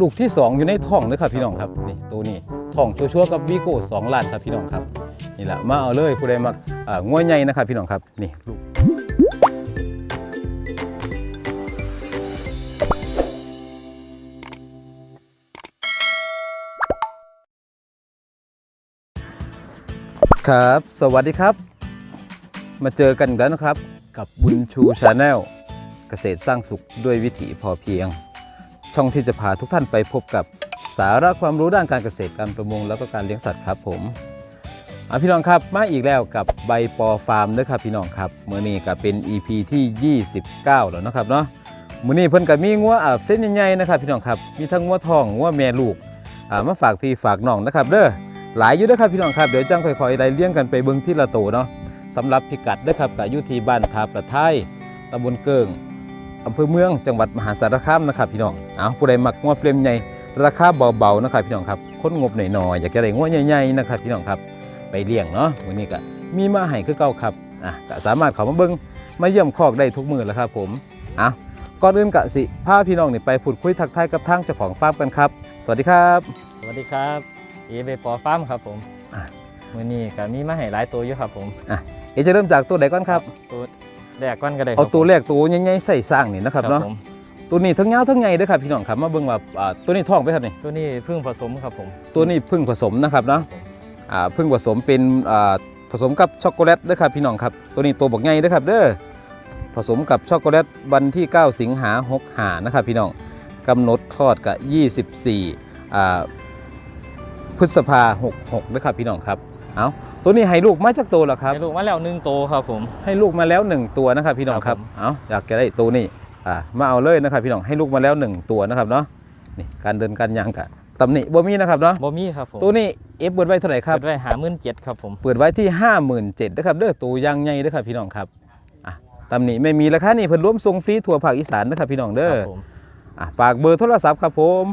ลูกที่สองอยู่ในท้องเลยครับพี่น้องครับนี่ตัวนี้ท้องชัวๆกับวีโก้สองล้านครับพี่น้องครับนี่แหละมาเอาเลยผู้ใดมักอ่างัวใหญ่นะครับพี่น้องครับนี่ลูกครับ สวัสดีครับ มาเจอกันแล้วนะครับ กับบุญชูชาแนลเกษตรสร้างสุขด้วยวิถีพอเพียง ช่องที่จะพาทุกท่านไปพบกับสาระความรู้ด้านการเกษตรการประมงแล้วก็การเลี้ยงสัตว์ครับผมอะพี่น้องครับมาอีกแล้วกับใบปอฟาร์มนะครับพี่น้องครับเมื่อนี้ก็เป็น EP ที่ 29 แล้วนะครับเนาะมื่อนี้เพิ่นก็มีงัวอ่าเส้นใหญ่ๆนะครับพี่น้องครับมีทั้งงัวทองงัวแม่ลูกอ่ามาฝากพี่ฝากน้องนะครับเด้อหลายอยู่เด้อครับพี่น้องครับเดี๋ยวจังค่อยๆไล่เลี้ยงกันไปเบิ่งที่ละโตเนาะสำหรับพิกัดเด้อครับก็อยู่ที่บ้านทาประไทยตำบลเกิง อำเภอเมืองจังหวัดมหาสารคามนะครับพี่น้องเอาผู้ใดมักงัวเฟรมใหญ่ราคาเบาๆนะครับพี่น้องครับคนงบหน่อยๆอยากจะได้งัวใหญ่ๆนะครับพี่น้องครับไปเลี้ยงเนาะวันนี้ก็มีมาให้คือเก่าครับอะก็สามารถเข้ามาเบิ่งมาเยี่ยมคอกได้ทุกมือแล้วครับผมอะก่อนอื่นกะสิพาพี่น้องนี่ไปพูดคุยทักทายกับทางเจ้าของฟาร์มกันครับ สวัสดีครับ สวัสดีครับเอเบปอฟาร์มครับผมอะ มือนี้ก็มีมาให้หลายตัวอยู่ครับผมเอะจะเริ่มจากตัวไหนก่อนครับ ตัว แรกก้อนก็ได้คเอารับตัวแรกตัวใหญ่ๆใส่สร้างนี่นะครับเนาะผมตัวนี้ทั้งยาวทั้งใหญ่เด้อครับพี่น้องครับมาเบิ่งว่าอ่าตัวนี้ท้องไปครับนี่ตัวนี้เพิ่งผสมครับผมตัวนี้เพึ่งผสมนะครับเนาะอ่าเพึ่งผสมเป็นอ่าผสมกับช็อกโกแลตด้วยครับพี่น้องครับตัวนี้ตัวบักใหญ่ด้วยครับเด้อผสมกับช็อกโกแลตวันที่ 9 สิงหา6หานะครับพี่น้องกำหนดคลอดกับ24อ่าพฤษภา66ด้วยครับพี่น้องครับเอา ตัวนี้ให้ลูกมาจากตัวเหรอครับ ให้ลูกมาแล้วหนึ่งตัวครับผม ให้ลูกมาแล้ว 1 ตัวนะครับพี่น้องคครัรับบผมเอาอยากจะได้ตัวนี้อ่ามาเอาเลยนะครับพี่น้องให้ลูกมาแล้ว 1 ตัวนะครับเนาะนี่การเดินการยางกะตำหนิบ่มีนะครับเนาะบ่มีครับผมตัวนี้เอฟเบิร์ดไว้เท่าไหร่ครับ เปิดไว้หามื่นเจ็ดครับผม เปิดไว้ที่ 57,000นะครับเด้อตัวยางใหญ่เด้อครับพี่น้องครับอะตำหนิไม่มีราคานี่เพิ่นรวมส่งฟรีทั่วภาคอีสานนะครับพี่น้องเด้อครับผมอะฝากเบอร์โทรศัพท์ครับผม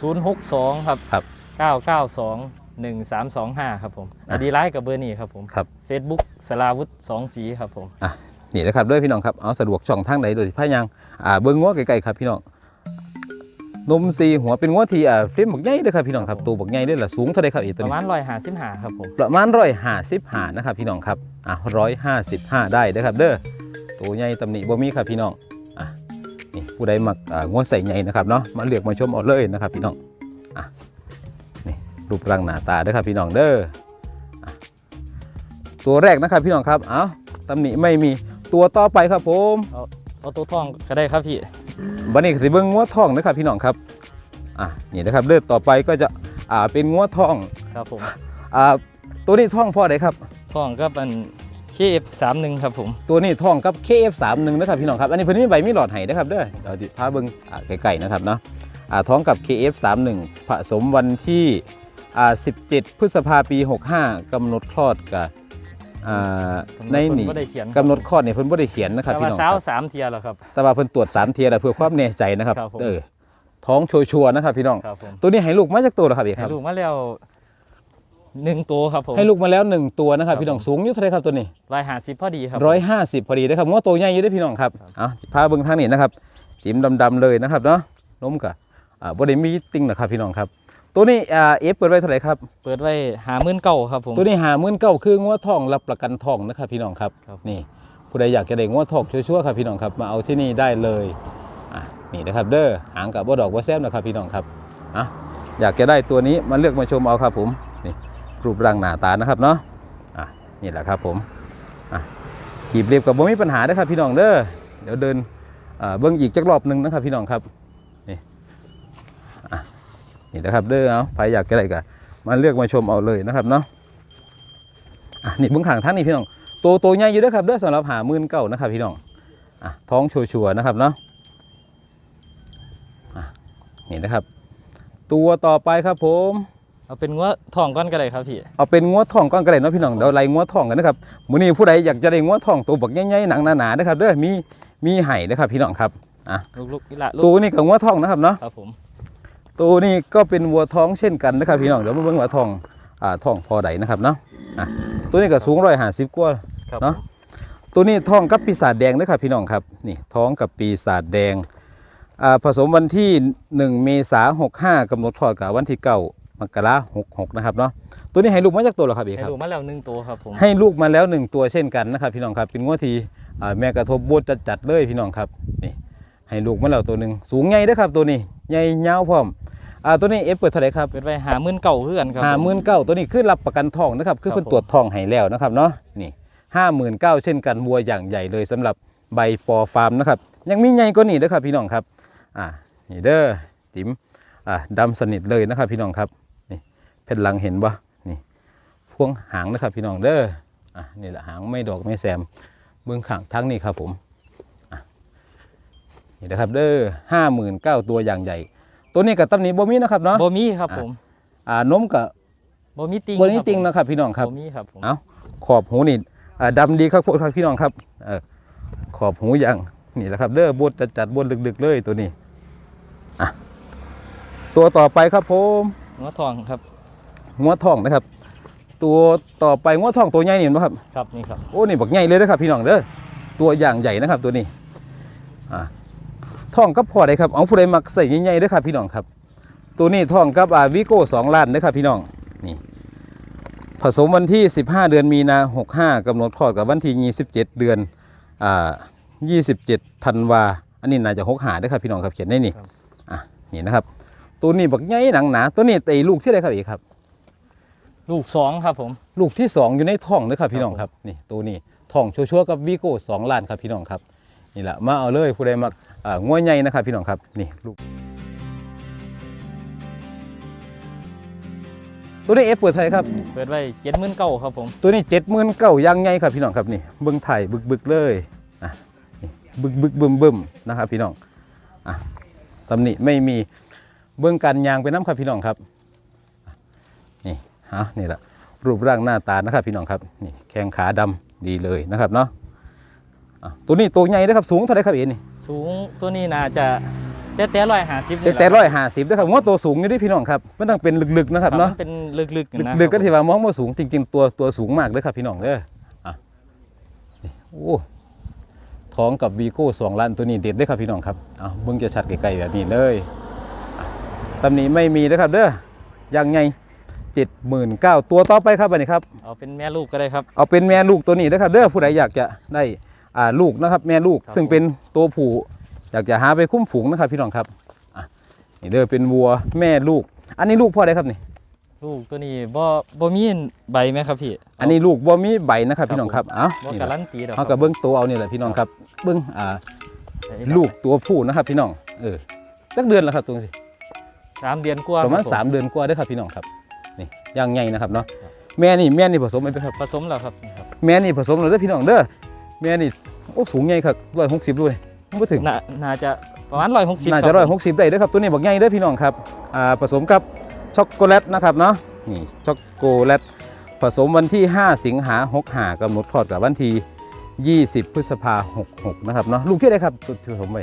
ศูนย์หกสองครับ ครับ เก้าเก้าสอง หนึ่งสามสองห้าครับผมอะอดีไลน์กับเบอร์นี้ครับผมครับเฟซบุ๊กสลาวุธสองสีครับผมนี่นะครับเด้อพี่น้องครับเอาสะดวกช่องทางไหนโดยที่พายางอ่าเบิ่งงัวไกลๆครับพี่น้องนมสีหัวเป็นงัวที่อ่าเฟรมบักใหญ่เด้อครับพี่น้องครับตัวบักใหญ่เด้อล่ะสูงเท่าใดครับอีกตัวประนี้ มาณร้อยหาสิบหาครับผม ประมาณ155นะครับพี่น้องครับอะ155ได้เด้อครับเด้อตัวใหญ่ตำหนิบ่มีครับพี่น้องอะนี่ผู้ใดมักอ่างัวใส่ใหญ่นะครับเนาะมาเลือกมาชมเอาเลยนะครับพี่น้องอะนี่ รูปร่างหน้าตาเด้อครับพี่น้องเด้ออะตัวแรกนะครับพี่น้องครับเอาตำหนิไม่มีตัวต่อไปครับผมเอาตัวทองก็ได้ครับพี่บันนี้สิเบิ่งงัวทองนะครับพี่น้องครับอะนี่นะครับเลือดต่อไปก็จะอ่าเป็นงัวทองครับผมอ่าตัวนี้ทองพ่อใดครับทองก็เป็นเคเอฟสามหนึ่งครับผม ตัวนี้ทองกับ KF31 นะครับพี่น้องครับ อันนี้เพิ่นมีใบมีหลอดให้นะครับเด้อเดี๋ยวดิพาเบิ่งอ่าไก่ๆนะครับเนาะอ่าท้องกับ KF31 ผสมวันที่อ่า 17 พฤษภาปี 65กำหนดคลอดกับอ่าในนี่ก็ได้เขียนกำหนดคลอดเนี่ยเพิ่นบ่ได้เขียนนะครับแต่พี่ว่าน้องคสาวรับสามเทียแล้วครับแต่ว่าเพิ่นตรวจ3เทียแล้วเพื่อความแน่ใจนะครับครับผมเออท้องชัวร์ๆนะครับพี่น้องครับผมตัวนี้ให้ลูกมาจากตัวเหรอครับพี่คให้รับลูกมาแล้วหนึ่งตัวครับผมให้ลูกมาแล้ว1ตัวนะครับครับพี่น้องผมสูงอยู่เท่าไหรครับตัวนี้ร้อยห้าสิบพอดีครับร้อยห้าสิบพอดีนะครับง้อตัวใหญ่อยี่ได้อพี่น้องครับเอาพาเบิ้งทางนี้นะครับสีมดำๆเลยนะครับเนาะนมกะอ่าบริมีติงนะครับพี่น้องครับ ตัวนี้อ่าเอฟเปิดไว้เท่าไหร่ครับ เปิดไว้หาหมื่นเก้าครับผม ตัวนี้หาหมื่นเก้าคือง้อทองรับประกันทองนะครับพี่น้องครับครับ นี่ผู้ใดอยากจะได้ง้อทองชัวร์ๆครับพี่น้องครับมาเอาที่นี่ได้เลยอะนี่นะครับเด้อหางกับบ่ดอกบ่แซมนะครับพี่น้องครับอะอยากจะได้ตัวนี้มาเลือกมาชมเอาครับผมนี่รูปร่างหน้าตานะครับเนาะอะนี่แหละครับผมอะกีบเรียบกับบ่มีปัญหาเด้อครับพี่น้องเด้อเดี๋ยวเดินอ่าเบิ้งอีกจักรอบหนึ่งนะครับพี่น้องครับนี่อะ นี่นะครับเด้อเอาใครอยากจะได้ก็มาเลือกมาชมเอาเลยนะครับเนาะอะนี่เบื้องข้างท่านนี่พี่น้องตัวตัวใหญ่อยู่เด้อครับเด้อสำหรับหาหมื่นเก้านะครับพี่น้องอะท้องชัวร์ๆนะครับเนาะอะนี่นะครับ ตัวต่อไปครับผมเอาเป็นงัวทองก้อนก็ได้ครับพี่เอาเป็นงัวทองก่อนก็ได้เนาะพี่น้องเดี๋ยวไล่งัวทองกันนะครับมื้อนี้ผู้ใดอยากจะได้งัวทองตัวบักใหญ่ๆหนังหนาๆนะครับเด้อมีมีไห้นะครับพี่น้องครับอะลูกลูกนี่ละลูตัวกนี้ก็งัวทองนะครับเนาะครับผม ตัวนี้ก็เป็นวัวท้องเช่นกันนะครับพี่น้องเดี๋ยวมาเบิ่งว่าทองอ่าทองพอใดนะครับเนาะอะตัวนี้ก็สูง150กว่าครับเนาะตัวนี้ท้องกับปีศาจแดงนะครับพี่น้องครับนี่ท้องกับปีศาจแดงอ่าผสมวันที่ 1 เมษายน65กำหนดคลอดกับวันที่9มกราคม66นะครับเนาะตัวนี้ให้ลูกมาจากตัวเหรอครับเอกให้ครับ ลูกมาแล้วหนึ่งตัวครับผม ให้ลูกมาแล้วหนึ่งตัวเช่นกันนะครับพี่น้องครับเป็นงวดที่อ่าแม่กระทบบดจัดๆเลยพี่น้องครับนี่ให้ลูกมาแล้วตัวหนึ่งสูงใหญ่เด้อครับตัวนี้ใหญ่ยาวพร้อม อ่าตัวนี้เอฟเปิดเท่าไหร่ครับเป็นไปหาหมื่นเก่าเพื่อกันครับห้าหมื่นเก้าตัวนี้คือรับประกันทองนะครับคือครับเพิ่นผมตรวจทองให้แล้วนะครับเนาะนี่ห้าหมื่นเก้าเช่นกันวัวอย่างใหญ่เลยสำหรับใบปอฟาร์มนะครับยังมีใหญ่กว่านี้เด้อครับพี่น้องครับอ่านี่เด้อติ๋มอ่าดำสนิทเลยนะครับพี่น้องครับนี่เพชรหลังเห็นบ่นี่พวงหางนะครับพี่น้องเด้ออะนี่แหละหางไม่ดอกไม่แซมเบื้องข้างทั้งนี้ครับผมอะนี่นะครับเด้อห้าหมื่นเก้าตัวอย่างใหญ่ ตัวนี้กับตำหนิบ่มีนะครับเนาะบ่มีครับผมอ่านมกับบ่มีติงบนนี้ครับติงนะครับพี่น้องครับบ่มีครับผมเอาขอบหูนี่อ่าดำดีครับพวกครับพี่น้องครับเออขอบหูอย่างนี่แหละครับเด้อบดจัดจัดๆบนดึกๆเลยตัวนี้อะตัวต่อไปครับผมหัวทองครับงัวทองนะครับ ตัวต่อไปงัวทองตัวใหญ่นี่เห็นไหมครับครับนี่ครับโอ้นี่บักใหญ่เลยนะครับพี่น้องเด้อตัวอย่างใหญ่นะครับตัวนี้อ่า ท่องกับพอได้ครับเอาผู้ใดมักใส่ใหญ่ๆเด้อครับพี่น้องครับ ตัวนี้ท่องกับอ่าวิโก้สองล้านเด้อครับพี่น้องนี่ผสมวันที่ 15 เดือนมีนา65กำหนดคลอดกับวันที่ 27 เดือนอ่า27ธันวาอันนี้น่าจะ6หาเด้อครับพี่น้องครับเขียนได้นี่อะนี่นะครับ ตัวนี้บักใหญ่หนังหนาตัวนี้ไตลูกที่ใดครับอีกครับ ลูกสองครับผม ลูกที่2อยู่ในท้องเลยครับพี่น้องครับนี่ตัวนี้ท้องชัวร์ๆกับวีโก้สองล้านครับพี่น้องครับนี่แหละมาเอาเลยผู้ใดมักอ่า ง่วยใหญ่นะครับพี่น้องครับนี่ลูกตัวนี้เอฟเปิดไทยครับ เปิดไว้เจ็ดหมื่นเก่าครับผม ตัวนี้เจ็ดหมื่นเก้ายังไงครับพี่น้องครับนี่เบิ้งไทยบึกบึกๆเลยอะนี่บึกบึกบึมบึมๆนะครับพี่น้องอะตำหนิไม่มีเบื้องการยางเป็นน้ำครับพี่น้องครับอะนี่ฮะนี่แหละรูปร่างหน้าตานะครับพี่น้องครับนี่แข้งขาดำดีเลยนะครับเนาะอะ ตัวนี้ตัวใหญ่นะครับสูงเท่าไหรครับเอ็นี่สูงตัวนี้น่าจะแต่แต่ร้อยห้าสิบแต่แต่ร้อยห้าสิบนะครับงอตัวสูงอยู่ด้วยพี่น้องครับมันต้องเป็นลึกๆนะครับเนาะมันเป็นลึกๆนะลึกๆก็ที่ว่ามองว่าสูงจริงๆตัวตัวสูงมากเลยครับพี่น้องเด้ออะนี่โอ้ท้องกับวีโก้สองล้านตัวนี้เด็ดเด้อครับพี่น้องครับเอาเบิ่งจะชัดไกลๆแบบนี้เลยอะตำหนี้ไม่มีนะครับเด้อยังไงเจ็ดหมื่นเก้าตัวต่อไปครับอันนี้ครับเอาเป็นแม่ลูกก็ได้ครับเอาเป็นแม่ลูกตัวนี้นะครับเด้อผู้ใดอยากจะได้อ่า ลูกนะครับ แม่ลูกครับซึ่งเป็นตัวผู้อยากจะหาไปคุ้มฝูงนะครับ พี่น้องครับอะนี่เด้อเป็นวัวแม่ลูก อันนี้ลูกพ่อได้ครับนี่ ลูกตัวนี้บ่บ่มีใบไหมครับพี่ อันนี้ลูกบ่มีใบนะครับครับพี่น้องครับเอ้าบ่นี่กาแหรัละนตีดอกเอากับเบิ้งตัวเอานี่แหละพี่น้องครับ เบิ้งอ่าลูกตัวผู้นะครับ พี่น้อง เออสักเดือนแล้วครับตัวนี้สามเดือนกว่าประมาณคบสามเดือนกว่าเด้อครับพี่น้องครับนี่ย่างใหญ่นะครับเนาะแม่นี่แม่นี่ผสมไหมครับผสมแล้วครับนี่ครับแม่นี่ผสมแล้วเด้อพี่น้องเด้อ แม่นี่โอ้สูงใหญ่ครับร้อยหกสิบด้วยไม่ถึงน่าน่าจะประมาณร้อยหกสิบน่าจะร้อยหกสิบได้เด้อครับตัวนี้บอกใหญ่เด้อพี่น้องครับอ่าผสมกับช็อกโกแลตนะครับเนาะนี่ช็อกโกแลตผสมวันที่ 5 สิงหา6หากำหนดคลอดกับวันที่ 20 พฤษภา66นะครับเนาะลูกที่ใดครับตัวที่ผสมไป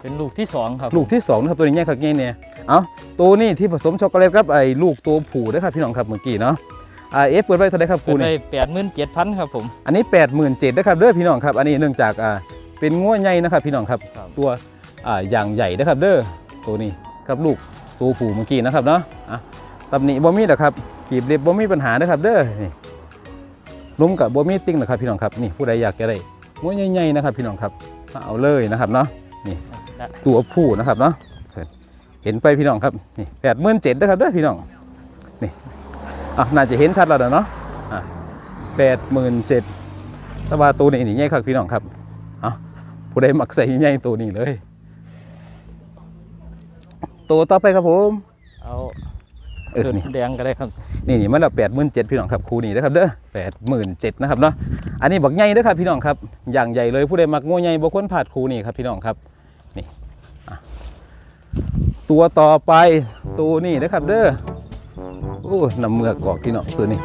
เป็นลูกที่สองครับ ลูกที่2นะครับตัวนี้ใหญ่ครับใหญ่เนี่ยเอาตัวนี้ที่ผสมช็อกโกแลตกับไอ้ลูกตัวผู้นะครับพี่น้องครับเมื่อกี้เนาะอ่า เอฟเปิดไว้เท่าไหรครับเปิคูดไปนี่แปดหมื่นเจ็ดพันครับผมอันนี้87,000นะครับเด้อพี่น้องครับ อันนี้เนื่องจากอ่าเป็นง้วใหญ่นะครับ พี่น้องครับครับตัวอ่าอย่างใหญ่นะครับเด้อตัวนี้กับลูกตัวผู้เมื่อกี้นะครับเนาะอะตำหนิบ่มีนะครับกีบเล็บบ่มีปัญหานะครับเด้อนี่ลุ้มกับบ่มีติ้งนะครับพี่น้องครับนี่ผู้ใดอยากจะได้ง้วใหญ่ๆนะครับ พี่น้องครับมาเอาเลยนะครับเนาะได้ตัวผู้นะครับเนาะเห็นไปพี่น้องครับนี่แปดหมื่นเจ็ดนะครับเด้อพี่น้องนี่ อะน่าจะเห็นชัดแล้วเนาะอะแปดหมื่นเจ็ดตะวาตัวนี้นี่ใหญ่ครับพี่น้องครับเอาผู้ใดมักใส่ใหญ่ตัวนี้เลย ตัวต่อไปครับผม เอาเออตัวนี่แดงก็ได้ครับ นี่นี่มันละแปดหมื่นเจ็ดพี่น้องครับครูนี่นะครับเด้อแปดหมื่นเจ็ดนะครับเนาะ อันนี้บักใหญ่เด้อครับพี่น้องครับ อย่างใหญ่เลยผู้ใดมักงูใหญ่บ่ควรพลาดครูนี่ครับพี่น้องครับ นี่อะตัวต่อไปตัวนี้นะครับเด้อ โอ้น้ำเมือกออกพี่น้องตัวนี้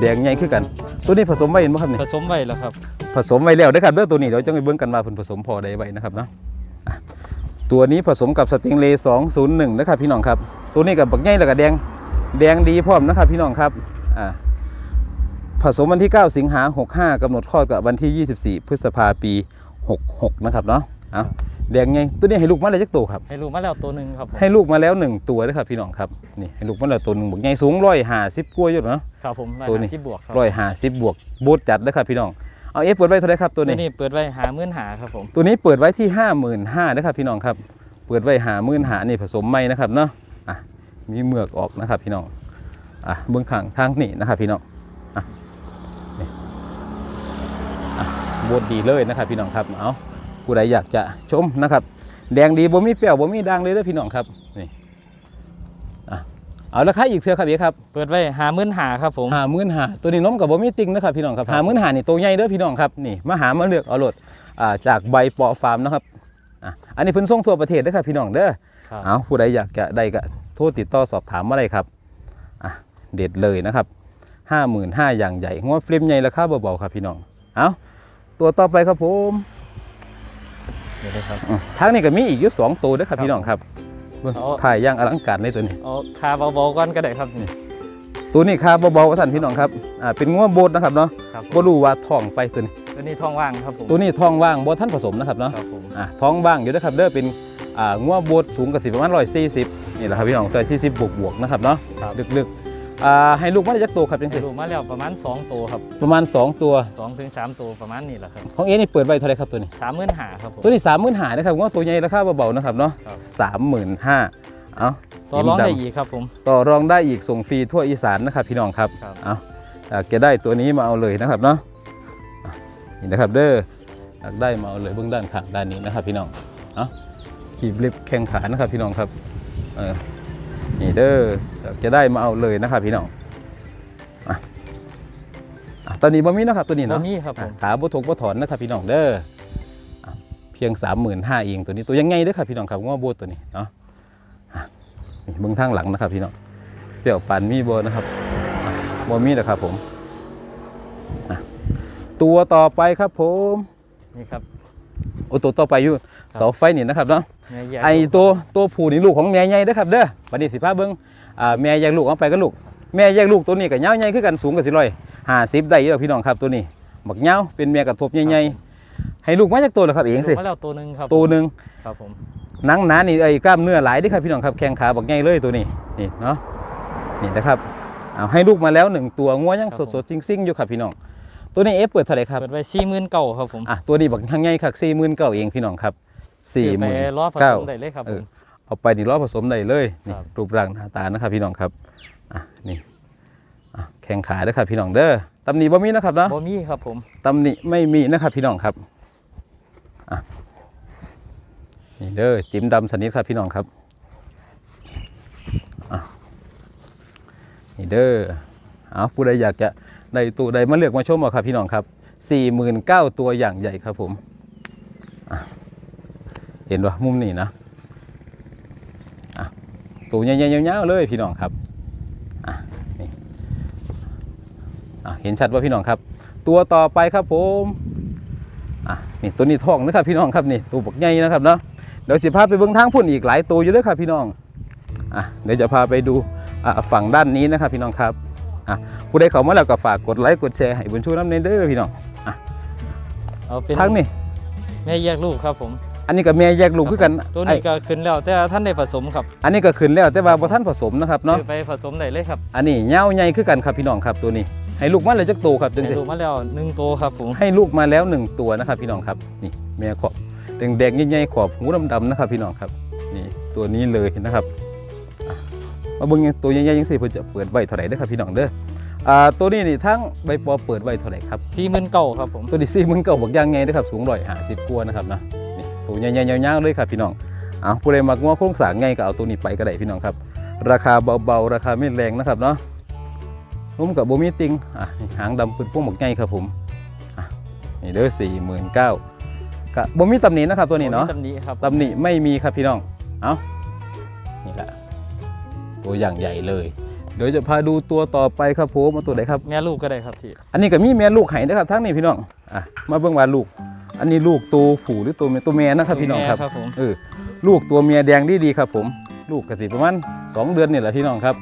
แดงใหญ่ขึ้นกัน ตัวนี้ผสมไว้เห็นไหมครับนี่ผสมไว้แล้วครับ ผสมไว้แล้วเด้อครับเด้อตัวนี้เดี๋ยวจะไปเบิ่งกันว่าเพิ่นผสมพอใดไว้นะครับเนาะอะตัวนี้ผสมกับสติงเลย์201นะครับพี่น้องครับ ตัวนี้กับบักใหญ่แล้วก็แดงแดงดีพร้อมนะครับพี่น้องครับอ่าผสมวันที่ 9 สิงหา65กำหนดคลอดกับวันที่ 24 พฤษภาปี 66 นะครับเนาะเอา แดงไงตัวนี้ให้ลูกมาแล้วจักตัวครับ ให้ลูกมาแล้วตัวหนึ่งครับผมให้ลูกมาแล้วหนึ่งตัวนะครับพี่น้องครับนี่ให้ลูกมาแล้วตัวหนึ่งบอกไงสูงร้อยห้าสิบกว่าอยู่เนาะครับผมร้อยตัวนี้ห้าสิบบวกครับร้อยห้าสิบบวกบูทจัดนะครับพี่น้องเอาเอฟเปิดไว้เท่าไหรครับตัวตัวนี้นี้เปิดไว้หามื่นหาครับผมตัวนี้เปิดไว้ที่ห้าหมื่นห้านะครับพี่น้องครับเปิดไว้หาหมื่นหานี่ผสมไม่นะครับเนาะอะมีเมือกออกนะครับพี่น้องอะเบื้องข้างทางนี่นะครับพี่น้องอะนี่อะบดดีเลยนะครับพี่น้องครับเอา ผู้ใดอยากจะชมนะครับแดงดีบ่มีเปรี้ยวบ่มีด่างเลยเด้อพี่น้องครับนี่อะเอาราคาอีกเท่าครับเอ๋ครับเปิดไว้หามื่นหาครับผมหาหมื่นหาตัวนี้น้มกับบ่มีติงนะครับพี่น้องครับครับหาหมื่นหานี่ตัวใหญ่เด้อพี่น้องครับนี่มาหามาเลือกเอาโลดอ่าจากใบปอฟาร์มนะครับอะอันนี้เพิ่นส่งทั่วประเทศเด้อครับพี่น้องเด้อครับเอาผู้ใดอยากจะได้ก็โทรติดต่อสอบถามมาได้ครับอะเด็ดเลยนะครับห้าหมื่นห้าอย่างใหญ่งวฟิล์มใหญ่ราคาเบาๆครับพี่น้องเอาตัวต่อไปครับผม เดี๋ยวนะครับอืมทางนี้ก็มีอีกอยู่สองตัวเด้อครับพี่น้องครับเบิ่งเอาถ่ายอย่างอลังการเลยตัวนี้เอาคาเบาๆก่อนก็ได้ครับนี่ตัวนี้ค่าเบาๆท่านพี่น้องครับอ่าเป็นงวโบดนะครับเนาะครับผมบ่รู้ว่าท้องไปตัวนี้ตัวนี้ท้องว่างครับผมตัวนี้ท้องว่างบ่ท่านผสมนะครับเนาะครับผมอะท้องว่างอยู่นะครับเด้อเป็นอ่างัวโบดสูงกับสิประมาณ140นี่แหละครับพี่น้องตัว40บวกบวกๆนะครับเนาะครับลึกๆ อ่าให้ลูกมาได้จักตัวครับจังให้ซี่ลูกมาแล้วประมาณสองตัวครับประมาณ 2 ตัวสองถึงสามตัวประมาณนี้แหละครับของเอนี่เปิดไว้เท่าไหรครับตัวนี้สามหมื่นหาครับผม ตัวนี้35,000นะครับงัวตัวใหญ่ราคาเบาๆนะครับเนาะครับ35,000เอาตัวร้องยิ้มดำได้อีกครับผม ต่อรองได้อีกส่งฟรีทั่วอีสานนะครับพี่น้องครับครับ เอาอยากจะได้ตัวนี้มาเอาเลยนะครับเนาะอะนี่นะครับเด้ออยากได้มาเอาเลยเบื้องด้านข้างด้านนี้นะครับพี่น้องเอาขีบเล็บแข้งขานะครับพี่น้องครับเออ นี่เด้ออยากจะได้มาเอาเลยนะครับพี่น้องอะอะตอนนี้บ่มีนะครับตัวนี้ตัวเนาะนี้ครับผอะมขาบ่ถกบ่ถอนนะครับพี่น้องเด้ออะเพียง35,000เองตัวนี้ตัวยังไงเด้อครับพี่น้องครับง้อโบตัวนี้เนาะอะนี่เบื้องทางหลังนะครับพี่น้องเปรี้ยวปันมีบ่นะครับบอมีนะครับผมอะตัวต่อไปครับผมนี่ครับโอ้ตัวต่อไปอยู่เสาไฟนี่นะครับเนาะแม่แยก ไอตัวตัวผู้นี่ลูกของแม่ใหญ่เด้อครับเด้อบัดนี้สิพาเบิ่งอ่าแม่แยกลูกเอาไปก็ลูก แม่แยกลูกตัวนี้ก็ยาวใหญ่คือกันสูงกับสิร้อยห้าสิบได้อยู่แล้วพี่น้องครับตัวนี้บักยาวเป็นแม่กระทบใหญ่ๆให้ลูกมาจากตัวแล้วครับเองสิลูกมาแล้วตัวหนึ่งครับตัวหนึ่งครับผมหนังหนานี่ไอ้กล้ามเนื้อหลายเด้อครับพี่น้องครับแข้งขาบักใหญ่เลยตัวนี้นี่เนาะนี่นะครับเอาให้ลูกมาแล้วหนึ่งตัวงัวยังสดๆซิ่งๆอยู่ครับพี่น้องตัวนี้เอฟเปิดเท่าไหร่ครับเปิดไว้สี่หมื่นเก้าครับผมอะตัวนี้บักทั้งใหญ่คักสี่หมื่นเก้าเองพี่น้องครับ สี่หไปมื่นรอบผสเก้ามได้เลยครับเอผอมเอาไปนี่รอบผสมได้เลยนี่ครับรูปร่างหน้าตานะครับพี่น้องครับอะนี่อะแข้งขาเด้อครับพี่น้องเด้อตำหนิบ่มีนะครับเนาะบ่มีครับผมตำหนิไม่มีนะครับพี่น้องครับอะนี่เด้อจิ้มดำสนิทครับพี่น้องครับอะนี่เด้อเอาผู้ใดอยากจะได้ตัวใดมาเลือกมาชมเอาครับพี่น้องครับสี่หมื่นเก้าตัวอย่างใหญ่ครับผมอะ เห็นว่ามุมนี้นะอะตัวใหญ่ๆยาวๆเลยพี่น้องครับอะนี่อะเห็นชัดว่าพี่น้องครับ ตัวต่อไปครับผมอะนี่ตัวนี้ท้องนะครับพี่น้องครับนี่ตัวบกใหญ่นะครับเนาะเดี๋ยวสิพาไปเบื้องทางพุ่นอีกหลายตัวอยู่เลยครับพี่น้องอะเดี๋ยวจะพาไปดูอะฝั่งด้านนี้นะครับพี่น้องครับอะผู้ใดเข้ามาแล้วก็ฝากกดไลค์กดแชร์ให้บุญชูน้ำเนเด้อพี่น้องเอาเป็นทั้งนี่แม่แยกลูกครับผม อันนี้ก็แม่แยกลูกคือกันตัวไอ้นี้ก็ขึ้นแล้วแต่ท่านได้ผสมครับ อันนี้ก็ขึ้นแล้วแต่ว่าบ่ท่านผสมนะครับเนาะซื้อไปผสมได้เลยครับ อันนี้เงาวใหญ่คือกันครับพี่น้องครับตัวนี้ ให้ลูกมาเลยจักตัวครับจังให้ซี่ลูกมาแล้วหนึ่งตัวครับผมให้ลูกมาแล้วหนึ่งตัวนะครับพี่น้องครับนี่แม่ขอบแดงๆใหญ่ๆขอบหูดำๆนะครับพี่น้องครับนี่ตัวนี้เลยนะครับอะมาเบิ่งตัวใหญ่ๆยังสิเพิ่นจะเปิดไว้เท่าไหร่เด้อครับพี่น้องเด้ออ่าตัวนี้นี่ทั้งใบปอเปิดไว้เท่าไหร่ครับสี่หมื่นเก้าครับผมตัวนี้สี่มึงเก่าบักย่างไงเด้อครับสูงร้อยห้าสิบกว่านะครับนะนี่ ตัวใหญ่ๆยาวๆเลยครับพี่น้องเอาผู้ใดมักงัวโครงสร้างไงก็เอาตัวนี้ไปก็ได้พี่น้องครับ ราคาเบาๆราคาไม่แรงนะครับเนาะนุ่มกับโบมีติงอะนี่หางดำปืนพวกหมกไงครับผมอะนี่เด้อสี่หมื่นเก้ากะโบมีตำหนินะครับตัวนี้เนาะตำหนิครับตำหนิไม่มีครับพี่น้องเอานี่แหละตัวอย่างใหญ่เลยเดี๋ยวจะพาดูตัวต่อไปครับผมมาตัวไหนครับแม่ลูกก็ได้ครับที่อันนี้ก็มีแม่ลูกไห้นะครับทั้งนี้พี่น้องอะมาเบิ่งว่าลูก อันนี้ลูกตัวผู้หรือตัวเมียตัวเมียนะครับพี่น้องครับแม่ครับผม เออลูกตัวเมียแดงดีดีๆครับ ผม ลูกกสิประมาณสองเดือนนี่แหละพี่น้องครับ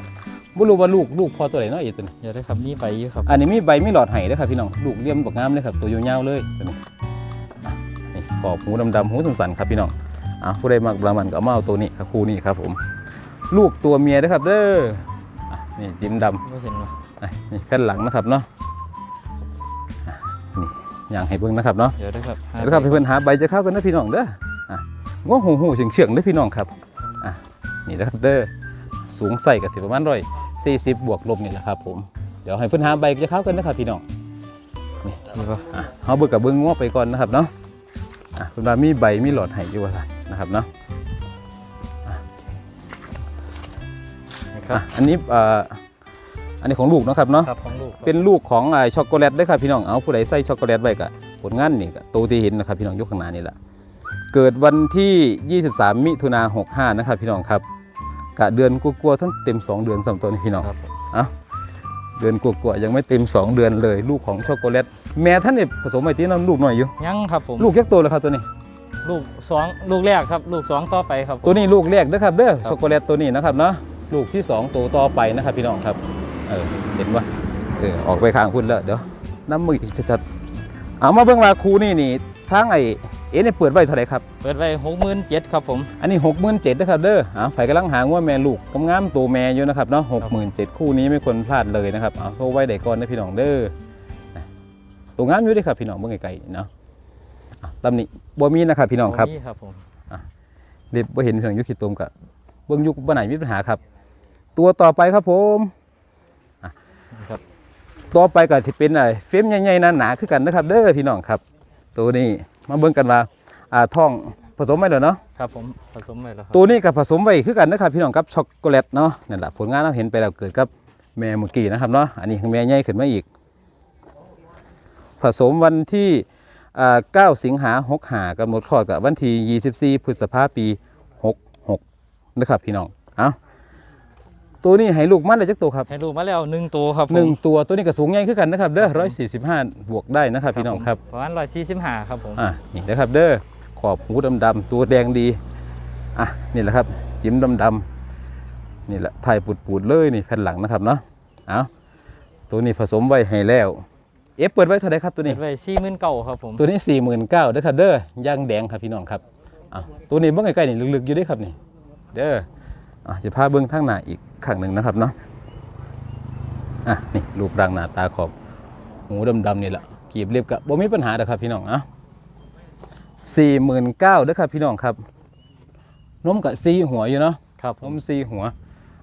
บ่รู้ว่าลูกลูกพอตัวไหนเนาะอีตัวนี้เดี๋ยวได้ครับนี่ไปอยู่ครับอันนี้มีใบมีหลอดไห้ด้วยครับพี่น้องลูกเลี่ยมบักงามเลยครับ ตัวยาวๆเลยตัวนี้อะนี่ขอบหูดำๆหูสันๆครับพี่น้องอะผู้ใดมักบรามันก็เอามาเอาตัวนี้ครับคู่นี้ครับผม ลูกตัวเมียนะครับเด้ออะนี่จิ้มดำ ไม่เห็นว่ะ อะนี่แผ่นหลังนะครับเนาะอะนี่ อย่างให้เบิ่งนะครับเนาะเดี๋ยวนะครับหาเดี๋ยวครับให้เพื่อนหาใบจะเข้ากันนะพี่น้องเด้ออะง้อหูหูเฉียงเฉียงๆเด้อพี่น้องครับอะนี่นะครับเด้อสูงใส่กับสิประมาณร้อยสี่สิบบวกลบนี่แหละครับผมเดี๋ยวให้เพื่อนหาใบจะเข้ากันนะครับพี่น้องนี่ป่ะอะเขาเบิกกับเบิ้งง้อไปก่อนนะครับเนาะอะคุณดามีใบมีหลอดให้อยู่ว่าซั่นนะครับเนาะนี่ครัอะบอันนี้อ่า อันนี้ของลูกเนาะครับเนาะครับของลูกครับเป็นลูกของไอ้ช็อกโกแลตเด้อครับพี่น้องเอาผู้ใดใส่ช็อกโกแลตไว้กะผลงานนี่กะตัวที่เห็นนะครับพี่น้องยกข้างหน้านี่แหละเกิดวันที่ 23 มิถุนา65นะครับพี่น้องครับกะเดือนกลัวาๆทั้งเต็ม 2 เดือนสำตัวนี่พี่น้องครับเดือนกลัวาๆยังไม่เต็ม 2 เดือนเลย ลูกของช็อกโกแลตแม่ท่านเนี่ยผสมไว้ที่น้ำลูกหน่อยอยู่ยังครับผมลูกยักษ์โตแล้วครับตัวนี้ลูกสองลูกแรกครับลูกสองต่อไปครับผมตัวนี้ลูกแรกนะครับเด้อครับช็อกโกแลตตัวนี้นะครับเนาะลูกที่สองตัวต่อไปนะครับพี่น้องครับ เออเห็นปะเออออกไปข้างคุณแล้วเดี๋ยวน้ำมืออีกชัดๆเอามาเบิ่งว่าครูนี่นี่ทางไอ้เอ๊ะเนี่ยเปิดไว้เท่าไหร่ครับเปิดไว้หกหมื่นเจ็ดครับผม อันนี้6 7 0 0 0นะครับเด้ออ่าไฟกำลังหาว่าแม่ลูกกำงามตัวแม่อยู่นะครับเนาะหกหมื่นเจ็ดคู่นี้ไม่ควรพลาดเลยนะครับเอาโทรไว้ได้ก่อนนะพี่น้องเด้อนะตัวงามอยู่เด้อครับพี่น้องเบิ่งไกลๆเนาะอะตำหนิบ่มีนะครับพี่น้องครับนี่ครับผมเด็บบ่เห็นพี่น้องยุคขีดตมกับเบิ่งยุคบ่ไหนมีปัญหาครับ ตัวต่อไปครับผม อะนี่ครับต่อไปก็สิเป็นไอ้เฟรมใหญ่ๆหนาๆคือกันนะครับ เด้อพี่น้องครับ ตัวนี้มาเบิ่งกันว่าอ่าท้องผสมไว้แล้วเนาะครับผมผสมไว้แล้วครับตัวนี้กับผสมไว้คือกันนะครับพี่น้องครับช็อกโกแลตเนาะนั่นแหละผลงานเราเห็นไปแล้วเกิดกับแม่เมื่อกี้นะครับเนาะอันนี้คือแม่ใหญ่ขึ้นมาอีก ผสมวันที่อ่า9สิงหา6หากำหนดคลอดกับวันที่ 24 พฤษภาปี 66 นะครับพี่น้อง เอา ตัวนี้ให้ลูกมันได้จักตัวครับให้ลูกมาแล้วหนึ่งตัวครับผมหนึ่งตัวตัวนี้ก็สูงใหญ่ขึ้นกันนะครับเด้อ145บวกได้นะครับพี่น้องครับประมาณร้อยสี่สิบห้าครับผมอะนี่นะครับเด้อขอบหูดำๆตัวแดงดีอะนี่แหละครับจิ้มดำๆนี่แหละถ่ายปูดๆเลยนี่แผ่นหลังนะครับเนาะเอาตัวนี้ผสมไว้ให้แล้วเอฟเปิดไว้เท่าไหรครับตัวเปินี้ดไว้สี่หมื่นเก้าครับผมตัวนี้4 9 0 0 0เด้อครับเด้อย่างแดงครับพี่น้องครับอะตัวนี้เบื้องใกล้ๆนี่ลึกๆอยู่เด้วยครับนี่เด้ออะ จะพาเบื้องทางหน้าอีกข้างหนึ่งนะครับเนาะอะนี่รูปร่างหน้าตาขอบหูดำๆนี่แหละกีบเรียบกับบ่มีปัญหาเด้อครับพี่น้องอะสี่หมื่นเก้าด้วยครับพี่น้องครับนมกับซีหัวอยู่เนาะครับผนมมซีหัว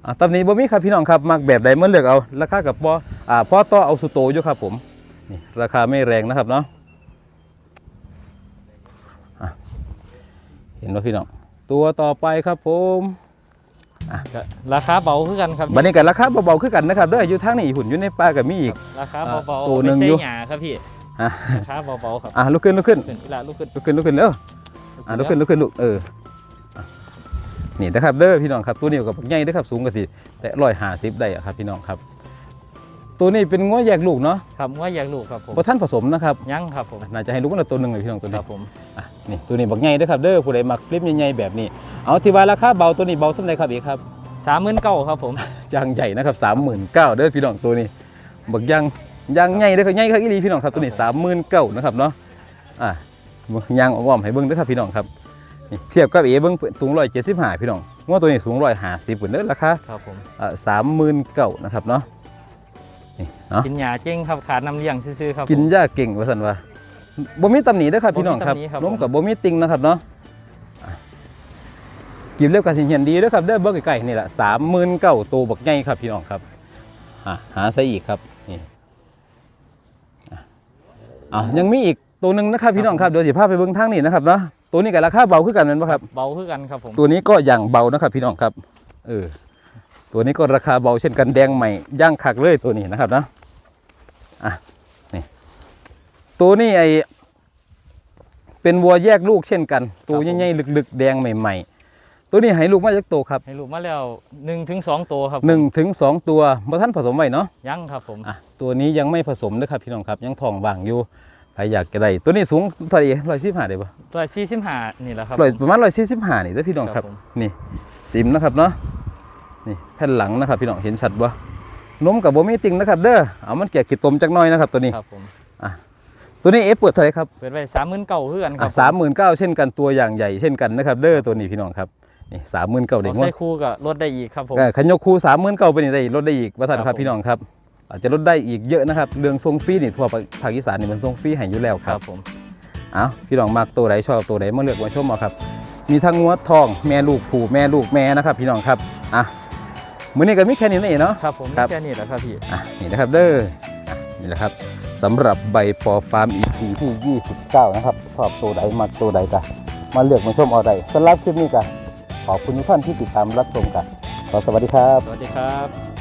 อะตำนี้บ่มีครับพี่น้องครับมักแบบใดเมื่อเลือกเอาราคากับปออ่าพ่อต่อเอาสุโตอยู่ครับผมนี่ราคาไม่แรงนะครับเนาะอะเห็นว่าพี่น้องตัวต่อไปครับผม ก็ราคาเบาขึ้นกันครับบัดนี้กับราคาเบาๆขึ้นกันนะครับเด้ออยู่ทางนี้หุ่นอยู่ในป่ากับมีอีกราคาอ่าเบาตัวๆหนึ่ไม่งใช่อยู่หยาครับพี่อะราคาเบาๆครับอะลุกขึ้นลุกขึ้นขึ้นอีหละลูกขึ้นลุกขึ้นลุกขึ้นเร็วอะลุกขึ้นลุกขึ้นลุกเอออะนี่นะครับเด้อพี่น้องครับตัวนี้กับใหญ่เด้อครับสูงกว่าสิแต่ร้อยห้าสิบได้อะครับพี่น้องครับ ตัวนี้เป็นง้อแยกลูกเนาะครับว่าอยากลูกครับผมพอท่านผสมนะครับยังครับผมน่าจะให้ลูกกันละตัวหนึ่งเลยพี่น้องตัวคนี้รับผมอะนี่ตัวนี้บักใหญ่เด้อครับเด้อผู้ใดมักฟลิปใหญ่ๆแบบนี้เอาที่ว่าราคาเบาตัวนี้เบาสำหรับครับอีกครับสามหมื่นเก้าครับผมจางใหญ่นะครับสามหมื่นเก้าเด้อพี่น้องตัวนี้บักยางยางใหญ่เด้อครับใหญ่ครับอีหลีพี่น้องครับตัวนี้สามหมื่นเก้านะครับเนาะอะยางอ้อมๆให้เบิ้งเด้อครับพี่น้องครับนี่เทียบกับเอเบิ้งสูงร้อยเจ็ดสิบห้าพี่น้องง้อตัวนี้สูงร้อยห้าสิบเหมือนเด้อราคาครับผมสามหมื่นเก้านะครับเนาะ นี่เนาะกินหยาเจ้งครับขาดน้ำเลี้ยงซื่อๆครับกินผมยาเก่งว่าสันว่าบ่มีตำหนิเด้อครับพี่น้องครับบ่มีตำหนิครับนมกับบ่มีติงนะครับเนาะอะกินเรียบกับสิเหียนดีเด้อครับเด้อเบิ่งใกล้ๆนี่แหละสามหมื่นเก้าตัวบักใหญ่ครับพี่น้องครับอะหาใส่อีกครับนี่อะอะยังมีอีกตัวหนึ่งนะครับพี่น้องครับเดี๋ยวสิพาไปเบิ่งทางนี้นะครับเนาะตัวนี้กับราคาเบาขึ้นกันแม่นบ่ครับเบาขึ้นกันครับผมตัวนี้ก็อย่างเบานะครับพี่น้องครับเออ ตัวนี้ก็ราคาเบาเช่นกันแดงใหม่ย่างคักเลยตัวนี้นะครับนะอะนี่ตัวนี้ไอเป็นวัวแยกลูกเช่นกัน ตัวใหญ่ๆลึกๆ แดงใหม่ ๆ ตัวนี้ให้ลูกมาจากตัวครับให้ลูกมาแล้วหนึ่งถึงสองตัวครับหนึ่งถึงสองตัวบ่ท่านผสมไว้เนาะยังครับผมอะตัวนี้ยังไม่ผสมนะครับพี่น้องครับยังทองบางอยู่ใครอยากจะได้ตัวนี้สูงเท่าไหร่ร้อยสิบห้าได้ปะตัวสี่สิบห้านี่แหละครับร้อยประมาณร้อยสี่สิบห้านี่เด้อพี่น้องครับผมนี่ซิมนะครับเนาะ นี่แผ่นหลังนะครับ พี่น้องเห็นชัดบ่นมกับบ่มีติงนะครับ เด้อเอามันแก่ขีดตมจักหน้อยนะครับตัวนี้ครับผมตัวตัวนี้เอฟเปิดเท่าไหรครับเปิดไว้สามหมื่นเก่าเพื่อกันคอะรับสามหมื่นเก้าเช่นกันตัวอย่างใหญ่เช่นกันนะครับเด้อตัวนี้พี่น้องครับนี่สามหมื่นเก้าผเด็กมงวใส่คู่กับลดได้อีกครับผมเออขันยกคูสามหมื่นเก้าไปนี่ได้ลดได้อีกว่าท่านคครัรับบผมพี่น้องครับ อาจจะลดได้อีกเยอะนะครับเรื่องทรงฟรีนี่ทั่วภาคอีสานนี่มันทรงฟรีให้อยู่แล้วคครัรับบผมเอาพี่น้องมากตัวไหนชอบตัวไหนมาเลือกมาชมเอาครับ มีทั้งงัวทองแม่ลูกผูแม่ลูกแม่นะครับ พี่น้องครับอะ มื้อนี้ก็มีแค่นี้นั่นเองเนาะ ครับผมครับ แค่นี้แหละครับพี่ อะนี่นะครับเด้ออะนี่แหละครับสำหรับใบปอฟาร์ม EP ที่ 29 นะครับ ชอบตัวใดมักตัวใดกันมาเลือกมาชมเอาใดสำหรับคลิปนี้กันขอบคุณทุกท่านที่ติดตามรับชมกันขอสวัสดีครับ สวัสดีครับ